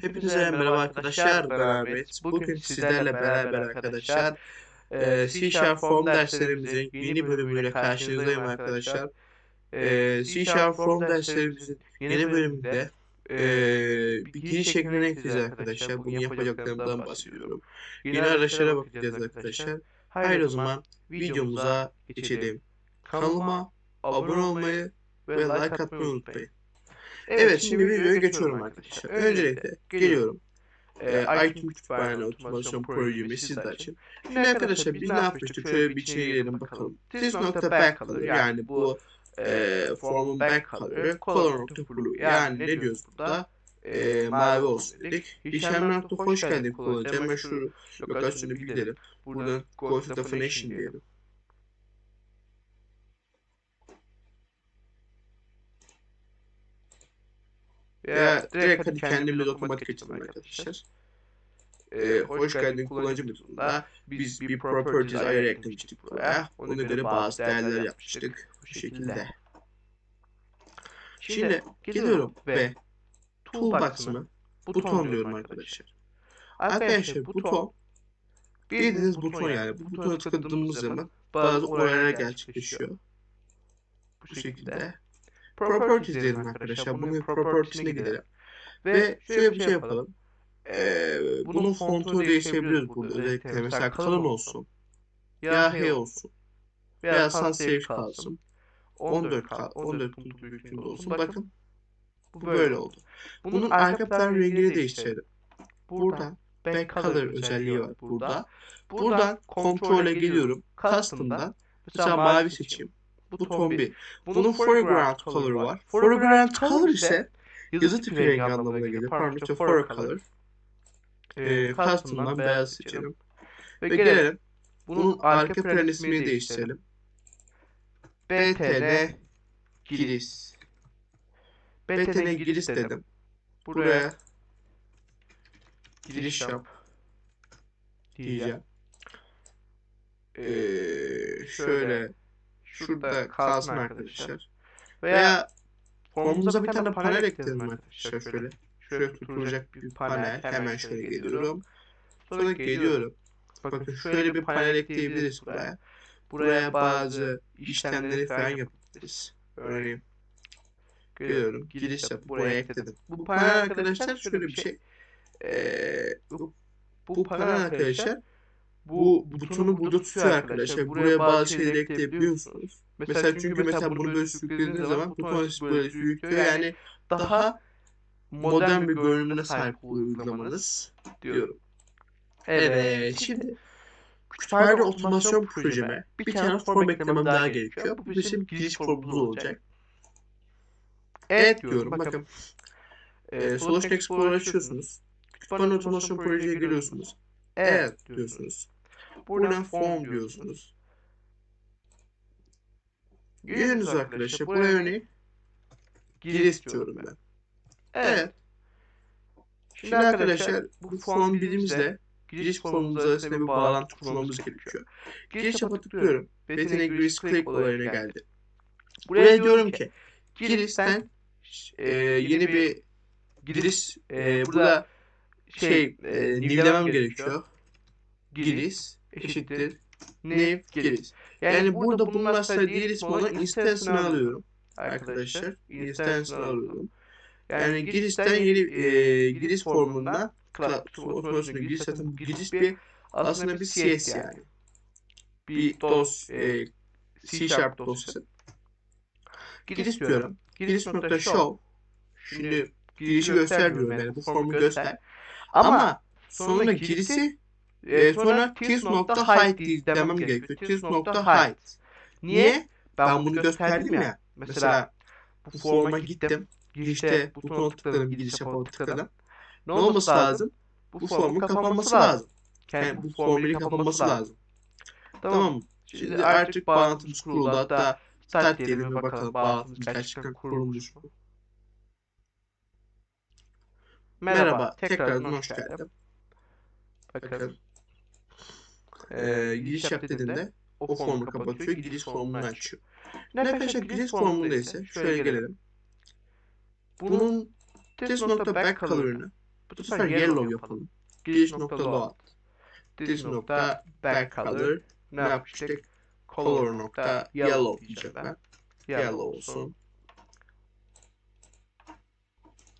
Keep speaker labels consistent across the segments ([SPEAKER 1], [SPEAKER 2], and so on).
[SPEAKER 1] Hepinize merhaba arkadaşlar, ben Ahmet. Bugün sizlerle beraber arkadaşlar eee, C Sharp Form derslerimizin yeni bölümüyle karşınızdayım arkadaşlar. Eee, C Sharp Form derslerimizin yeni bölümünde bir giriş şekline ekleyeceğiz arkadaşlar. Bunu yapacaklarımdan bahsediyorum. Yeni araçlara bakacağız arkadaşlar. Haydi o zaman videomuza geçelim. Kanalıma abone olmayı ve like atmayı unutmayın. Evet şimdi videoya geçiyorum arkadaşlar. Öncelikle geliyorum. Ee, iTunes Kütüphane Otomasyon projemi sizler için. Şimdi arkadaşlar biz ne yapmıştık? Şöyle bir içine girelim bakalım. This.back color yani bu e, formun back color'ı color.blue yani ne diyoruz burada? E, mavi olsun dedik. İşlemler hoş geldin kullanacağım. Ben şu lokasyonu bir gidelim. Buradan go to definition diyelim. Ya direkt hadi kendimiz otomatik açalım arkadaşlar. Ee, hoş geldin kullanıcı butonunda biz bir properties ayarı eklemiştik buraya. Ona göre bazı değerler yapmıştık bu şekilde. Şimdi geliyorum ve toolbox'ıma buton diyorum arkadaşlar. Arkadaşlar buton bildiğiniz buton yani. Bu butona tıkladığımız zaman bazı olaylar gerçekleşiyor. Bu şekilde. Properties diyelim arkadaşlar. Bunun properties'ine gidelim. Ve şöyle bir şey yapalım. Ee, bunun fontunu değiştirebiliyoruz burada. Özellikle mesela kalın olsun. Ya H olsun. Veya sans serif kalsın. 14 kal 14 puntu büyüklüğünde olsun. Bakın. Bu böyle oldu. Bunun arka plan rengini değiştirelim. Buradan back color özelliği var burada. Buradan kontrole geliyorum. Custom'dan mesela mavi seçeyim. Bu ton 1. Bunun foreground color var. Foreground color ise yazı tipi rengi anlamına gelir. Pardon işte fore color. Ee, custom'dan beyaz seçelim. Ve gelelim. Bunun arka plan ismini değiştirelim. BTN giriş. BTN giriş dedim. Buraya giriş yap diyeceğim. Ee, şöyle şurada kalsın arkadaşlar. Veya formumuza bir tane panel ekleyelim arkadaşlar şöyle. Şöyle tutulacak bir panel. Hemen şöyle geliyorum. Sonra geliyorum. Bakın şöyle bir panel ekleyebiliriz buraya. Buraya bazı işlemleri falan yapabiliriz. Örneğin geliyorum. Giriş yap. Buraya ekledim. Bu panel arkadaşlar şöyle bir şey. Ee, bu, bu panel arkadaşlar bu butonu burada tutuyor arkadaşlar. Buraya bazı şeyleri ekleyebiliyorsunuz. Mesela çünkü mesela bunu böyle sürüklediğiniz zaman buton böyle sürüklüyor. Yani daha modern bir görünümüne sahip uygulamanız diyorum. Evet, şimdi kütüphane otomasyon projeme bir tane form eklemem daha gerekiyor. Bu bizim giriş formumuz olacak. Evet diyorum. Bakın. E, Solution Explorer açıyorsunuz. Kütüphane otomasyon projeye giriyorsunuz. Evet diyorsunuz. Buradan form diyorsunuz. Giriyorsunuz arkadaşlar. Buraya örneğin giriş istiyorum ben. Evet. Şimdi arkadaşlar bu form birimizle giriş formumuz arasında bir bağlantı kurmamız gerekiyor. Giriş yapı tıklıyorum. Betine giriş click olayına geldi. Buraya diyorum ki girişten e, yeni bir giriş e, burada şey e, nivlemem gerekiyor. Giriş eşittir name giriş. Yani burada bunun aslında diğer ismi olan instance'ını alıyorum. Arkadaşlar instance'ını alıyorum. Yani girişten yeni e, giriş formunda otomasyonu giriş zaten giriş bir aslında bir CS yani. Bir DOS e, C Sharp dosyası. Giriş diyorum. Giriş nokta show. Şimdi girişi göstermiyorum yani bu formu göster. Ama sonuna girişi e, sonra tis nokta hide demem gerekiyor. Tis nokta hide. Niye? Ben bunu gösterdim ya. Mesela bu forma gittim. Girişte butona tıkladım, giriş yapalım tıkladım. Ne olması lazım? Bu formun kapanması lazım. Yani bu formülün kapanması lazım. Tamam? Şimdi artık bağlantımız kuruldu. Hatta start diyelim ve bakalım bağlantımız gerçekten kurulmuş mu? Merhaba, tekrardan hoş geldin. Bakın. Ee, giriş yap dediğinde o formu kapatıyor, giriş formunu açıyor. Arkadaşlar giriş formunda ise şöyle gelelim. Bunun test.back color'ını Bu sefer yellow yapalım. Giriş nokta load. This nokta backcolor. Ne yapmıştık? Color nokta yellow diyeceğim ben. Yellow olsun.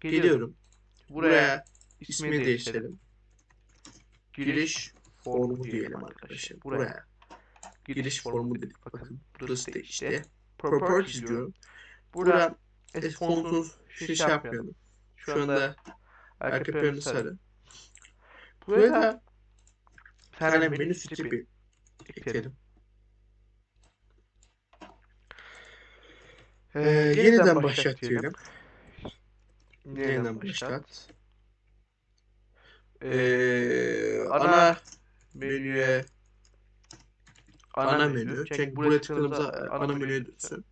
[SPEAKER 1] Geliyorum. Buraya ismini değiştirelim. Giriş formu diyelim arkadaşlar. Buraya. Giriş formu dedik. Bakın burası değişti. Properties diyorum. Burada es fontun şey şey yapmayalım. Şu anda arka planı sarı. Buraya da tane menü tipi ekleyelim. Ee, yeniden başlat diyelim. Yeniden başlat. Ee, ana menüye ana menü. Çünkü buraya tıkladığımızda ana menüye dönsün.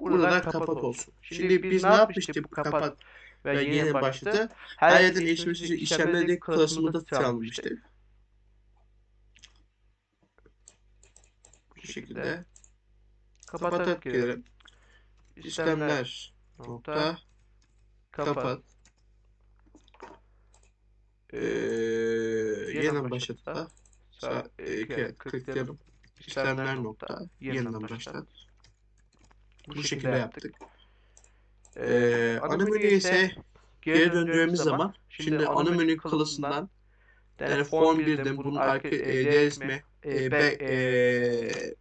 [SPEAKER 1] Burada da kapat olsun. Şimdi biz ne yapmıştık bu kapat ve yeniden başladı. Her yerden değiştirmesi için işlemleri klasımında çalmıştık. Bu şekilde kapatıp gelelim. İşlemler nokta kapat. Ee, yeniden başlat da sağ e. İşlemler nokta yeniden başlat. Bu şekilde yaptık. Ee, ana menü ise geri döndüğümüz zaman şimdi ana menü klasından yani form 1'den bunun arka e, diğer ismi e, be, e,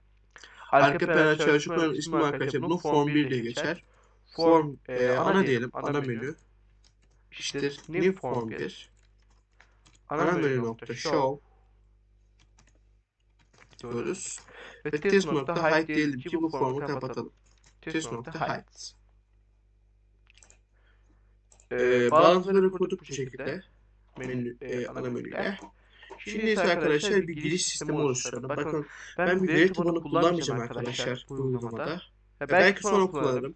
[SPEAKER 1] arka plana çalışıkların ismi arkadaşlar bunun form 1 diye geçer. Form e, ana diyelim ana menü eşittir new form 1 ana menü nokta show diyoruz. Ve this nokta hide diyelim ki bu formu kapatalım. This nokta hide. Ee, bağlantıları kurduk bu şekilde. Menü, e, ana menüyle. Şimdi ise arkadaşlar bir giriş sistemi oluşturalım. Bakın ben bir veri tabanı kullanmayacağım arkadaşlar bu uygulamada. Ya belki sonra kullanırım.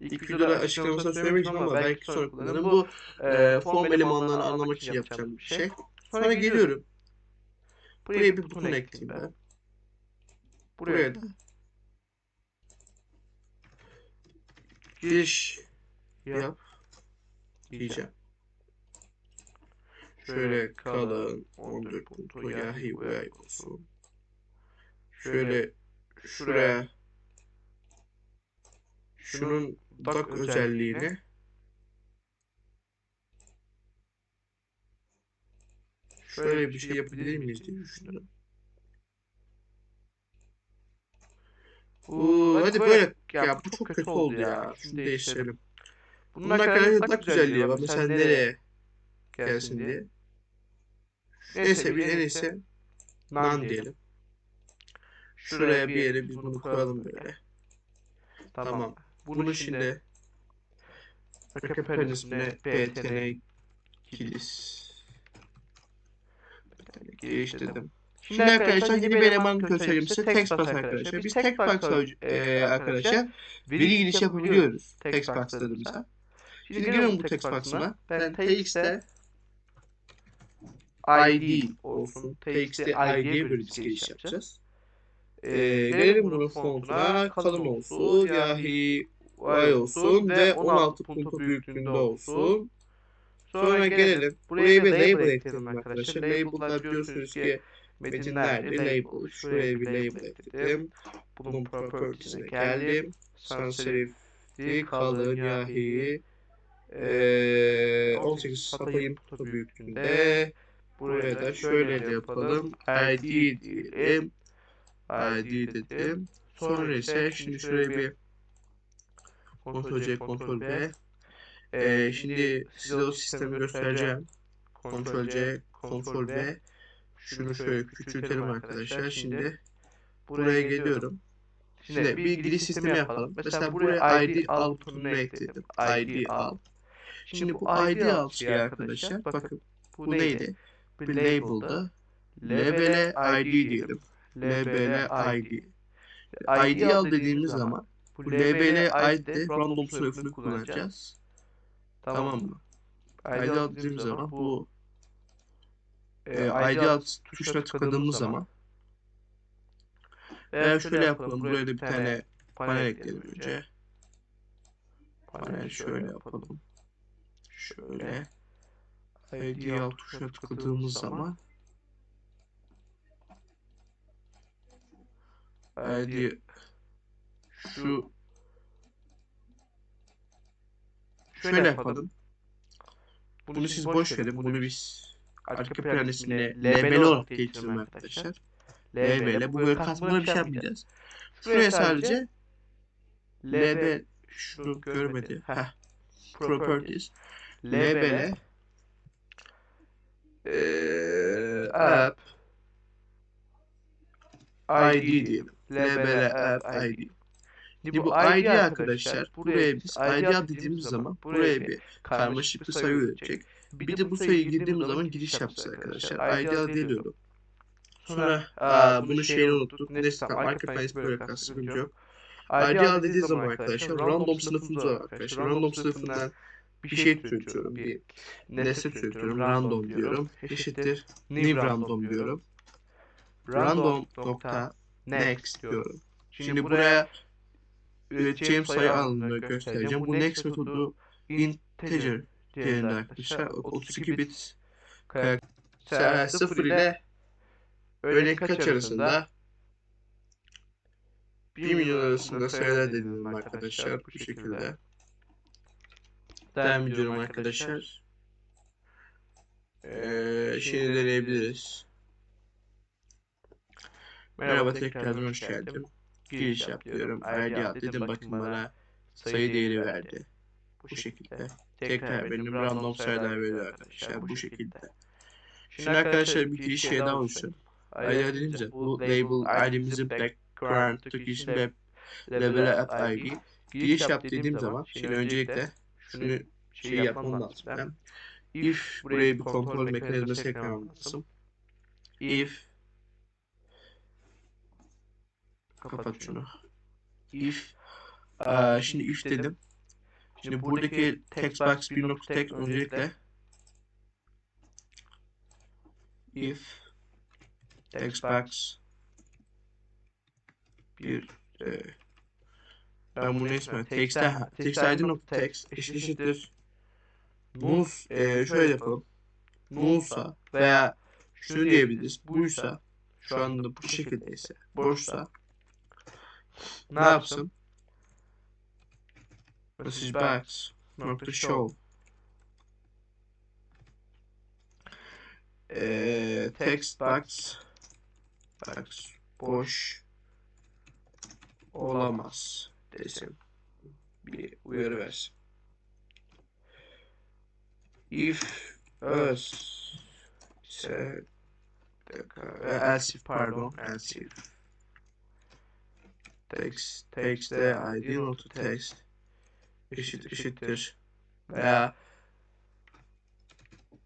[SPEAKER 1] İlk videoda açıklamasını söylemeyeceğim ama belki sonra kullanırım. Bu e, form elemanlarını anlamak için yapacağım bir şey. Sonra geliyorum. Buraya bir buton ekleyeyim ben. Buraya da giriş yap diyeceğim. Şöyle kalın 14 punto yahi olsun. Şöyle şuraya şunun bak özelliğini şöyle bir şey yapabilir miyiz diye düşünüyorum. Oo, hadi böyle ya bu çok kötü oldu ya. Şunu değiştirelim. Bunun arkadaşlar tak güzelliği var. Mesela nereye gelsin diye. Neyse biz en iyisi nan diyelim. Şuraya bir yere biz bunu koyalım böyle. Tamam. Bunun içinde arka perdesine btn kilis geliştirdim. Şimdi arkadaşlar yeni bir eleman göstereyim size. Textbox arkadaşlar. Biz Textbox e, arkadaşlar veri giriş yapabiliyoruz. Textbox'larımıza. Şimdi girelim bu Textbox'ıma. Ben TX'te ID olsun. TX'te ID'ye bir giriş yapacağız. Ee, gelelim bunun fontuna kalın olsun, yahi y olsun ve 16 punto büyüklüğünde olsun. Sonra gelelim. Buraya bir label ekledim arkadaşlar. Label'da biliyorsunuz ki metinlerde label. Şuraya bir label ekledim. Bunun properties'ine geldim. Sans serifti, kalın, yahi. Ee, 18 satayım punto büyüklüğünde. Buraya da şöyle de yapalım. ID diyelim. ID dedim. Sonra ise şimdi şuraya bir Ctrl C, Ctrl V. Ee, şimdi size o sistemi göstereceğim. Ctrl C, Ctrl V. Şunu şöyle küçültelim arkadaşlar. Şimdi buraya geliyorum. Şimdi bir giriş sistemi yapalım. Mesela buraya ID al butonunu ekledim. ID al. Şimdi bu ID al şeyi arkadaşlar. Bakın bu neydi? Bir label'da label'e ID diyelim. LBL ID. ID al dediğimiz zaman bu LBL ID'de random sınıfını kullanacağız. Tamam mı? ID al dediğimiz zaman bu e, ID al tuşuna tıkladığımız zaman veya şöyle yapalım. Buraya da bir tane panel ekleyelim önce. Panel şöyle yapalım. Şöyle. ID alt tuşuna tıkladığımız zaman ID şu şöyle yapalım. Bunu siz boş verin. Bunu biz arka plan ismine LBL olarak değiştirelim arkadaşlar. LBL bu böyle katmana bir şey yapmayacağız. Şuraya sadece LB şunu görmedi. Heh. Properties. LBL app ID diyelim. LBL app ID. Şimdi bu ID arkadaşlar buraya biz ID dediğimiz zaman buraya bir karmaşık bir sayı üretecek. Bir de bu sayıyı girdiğimiz zaman giriş yapacağız arkadaşlar. ID ad diyorum. Sonra aa, bunu şeyini unuttuk. Neyse tamam arka böyle kalsın sıkıntı yok. ID ad dediği zaman arkadaşlar random sınıfımız var arkadaşlar. Random sınıfından bir şey türetiyorum. Bir nesne türetiyorum. Random diyorum. Eşittir. New random diyorum. Random nokta next diyorum. Şimdi buraya üreteceğim sayı alanını göstereceğim. Bu next metodu integer diğerinde arkadaşlar 32 bit karakter 0 ile örnek kaç arasında 1 milyon arasında sayılar dedim arkadaşlar bu şekilde. Devam ediyorum arkadaşlar. Ee, şimdi deneyebiliriz. Merhaba tekrardan hoş geldin. Giriş yap diyorum. At dedim bakın bana sayı değeri verdi. Bu şekilde. Tekrar benim random sayılar veriyor arkadaşlar bu şekilde. Şimdi arkadaşlar bir giriş şey daha oluşsun. ID dediğimizde bu label ID'mizin background Turkish web level app ID. Giriş yap dediğim zaman şimdi öncelikle şunu şey yapmam lazım. Ben if buraya bir kontrol mekanizması eklemem lazım. If kapat şunu. If Aa, şimdi if dedim. Şimdi buradaki text box bir nokta text öncelikle if text box bir e, ben bunu ismen text text id nokta text eşit eşittir. nus e, şöyle yapalım. nulsa veya şunu diyebiliriz. buysa şu anda bu şekildeyse. boşsa ne yapsın? Message box nokta show. Eee text box. box. Boş. Olamaz. Desin. Bir uyarı versin. If öz ise else if pardon else if text text'e id notu text. eşit eşittir. veya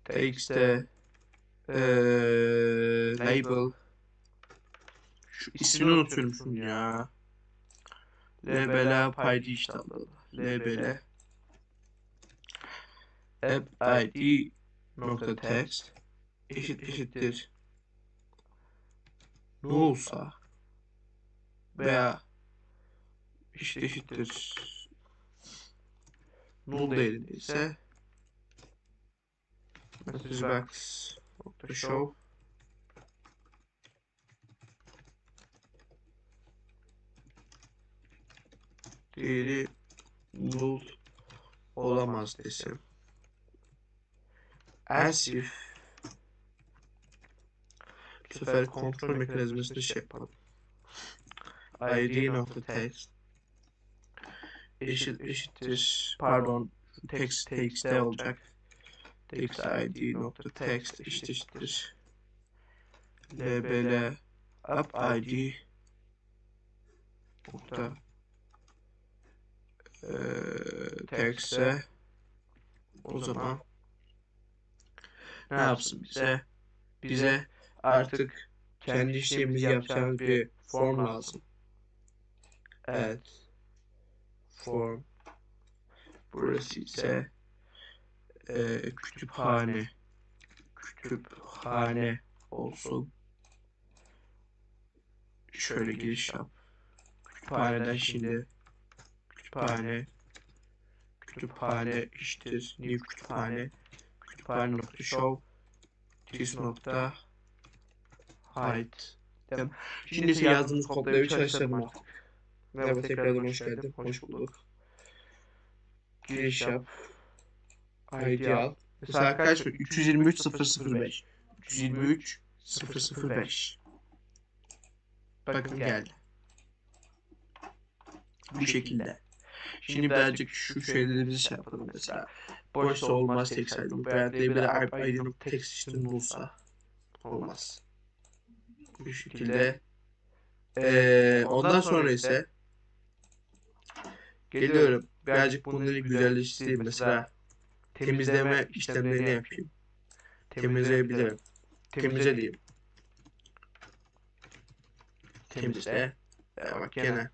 [SPEAKER 1] text'e eee label. şu ismini unutuyorum ya. label app id işte. Allah Allah label app id nokta text. eşit eşittir. ne olsa veya eşit eşittir. Null değerindeyse message box nokta show. Değeri null olamaz desem. else if. Bu sefer kontrol mekanizmasını şey yapalım. id nokta text eşit eşittir. pardon. Text text'te olacak. text id nokta text eşit eşittir. label app id nokta eee text'e o zaman ne yapsın bize? bize? Artık kendi işlemimizi yapacağımız bir form lazım. evet form burası ise e, kütüphane. Kütüphane olsun. Şöyle giriş yap. Kütüphaneden şimdi. Kütüphane. Kütüphane eşittir. New kütüphane. File nokta show. Text nokta hide. Şimdi ise yazdığımız kodları bir artık. Merhaba tekrardan hoş geldin. Hoş bulduk. Giriş yap. ID al. Mesela arkadaşlar 323 005 323 005 Bakın geldi. Bu şekilde. Şimdi birazcık şu şeylerimizi şey yapalım mesela. Boşsa olmaz tek saydım. Veya label'e ID'nin text işte olsa olmaz. Bu şekilde. Ee, ondan sonra ise geliyorum. Birazcık bunları güzelleştireyim. Mesela temizleme işlemlerini yapayım. Temizleyebilirim. Temizle diyeyim. Temizle. Ee, bak gene.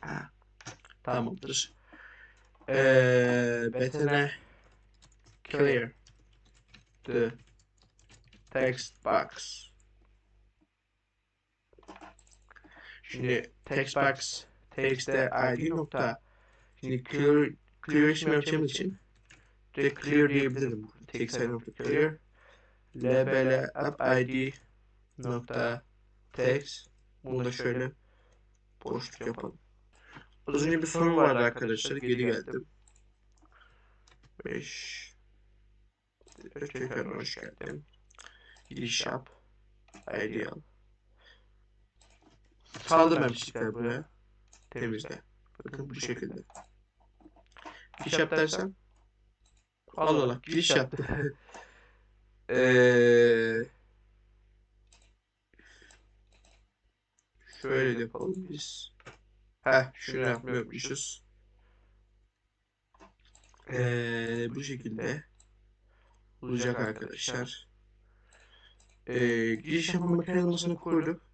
[SPEAKER 1] Ha, tamamdır. Ee, betene clear the text box. Şimdi text box text'te id nokta şimdi clear clear işlem yapacağım için direkt clear diyebilirim. Text id nokta clear label up id nokta text bunu da şöyle boşluk yapalım. Az önce bir sorun vardı arkadaşlar. Geri geldim. 5 Tekrar hoş geldin. Giriş yap. ID hemşikler buraya. Temizle. Bakın bu şekilde. Giriş yap dersen. Allah Allah giriş yaptı. Eee Şöyle yapalım biz. Heh şunu yapmıyormuşuz. Eee bu şekilde olacak arkadaşlar. Eee giriş yapma makinesini kurduk.